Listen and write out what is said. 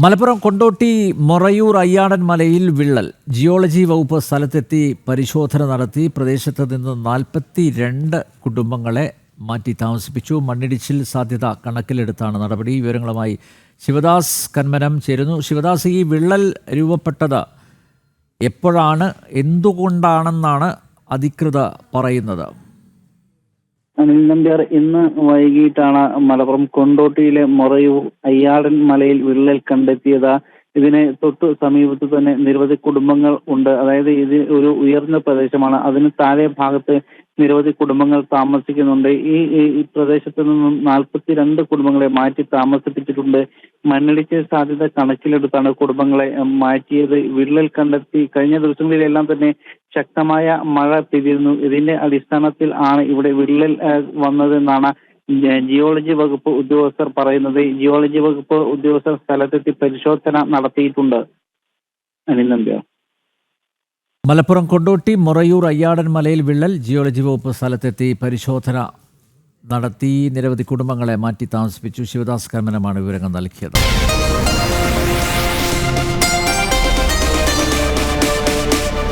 മലപ്പുറം കൊണ്ടോട്ടി മൊറയൂർ അയ്യാടൻ മലയിൽ വിള്ളൽ. ജിയോളജി വകുപ്പ് സ്ഥലത്തെത്തി പരിശോധന നടത്തി. പ്രദേശത്ത് നിന്ന് നാൽപ്പത്തി രണ്ട് കുടുംബങ്ങളെ മാറ്റി താമസിപ്പിച്ചു. മണ്ണിടിച്ചിൽ സാധ്യത കണക്കിലെടുത്താണ് നടപടി. വിവരങ്ങളുമായി ശിവദാസ് കന്മനം ചേരുന്നു. ശിവദാസ് ഈ വിള്ളൽ രൂപപ്പെട്ടത് എപ്പോഴാണ്? എന്തുകൊണ്ടാണെന്നാണ് അധികൃതർ പറയുന്നത്. അനിൽ നമ്പ്യാർ ഇന്ന് വൈകിട്ടാണ് മലപ്പുറം കൊണ്ടോട്ടിയിലെ മൊറയൂർ അയ്യാടൻ മലയിൽ വിള്ളൽ കണ്ടെത്തിയത്. ഇതിനെ തൊട്ടു സമീപത്ത് തന്നെ നിരവധി കുടുംബങ്ങൾ ഉണ്ട്. അതായത് ഇത് ഒരു ഉയർന്ന പ്രദേശമാണ്. അതിന് താഴെ ഭാഗത്ത് നിരവധി കുടുംബങ്ങൾ താമസിക്കുന്നുണ്ട്. ഈ ഈ- പ്രദേശത്ത് നിന്നും നാൽപ്പത്തിരണ്ട് കുടുംബങ്ങളെ മാറ്റി താമസിപ്പിച്ചിട്ടുണ്ട്. മണ്ണിടിച്ചിൽ സാധ്യത കണക്കിലെടുത്താണ് കുടുംബങ്ങളെ മാറ്റിയത്. വിള്ളൽ കണ്ടെത്തി കഴിഞ്ഞ ദിവസങ്ങളിലെല്ലാം തന്നെ ശക്തമായ മഴ പെയ്തിരുന്നു. ഇതിന്റെ അടിസ്ഥാനത്തിൽ ആണ് ഇവിടെ വിള്ളൽ വന്നതെന്നാണ് ജിയോളജി വകുപ്പ് ഉദ്യോഗസ്ഥർ പറയുന്നത്. ജിയോളജി വകുപ്പ് ഉദ്യോഗസ്ഥർ സ്ഥലത്തെത്തി പരിശോധന നടത്തിയിട്ടുണ്ട്. അനിൽ മലപ്പുറം കൊണ്ടോട്ടി മൊറയൂർ അയ്യാടൻ മലയിൽ വിള്ളൽ ജിയോളജി വകുപ്പ് സ്ഥലത്തെത്തി പരിശോധന നടത്തി നിരവധി കുടുംബങ്ങളെ മാറ്റി താമസിപ്പിച്ചു. ശിവദാസ് കർമ്മനമാണ് വിവരങ്ങൾ നൽകിയത്.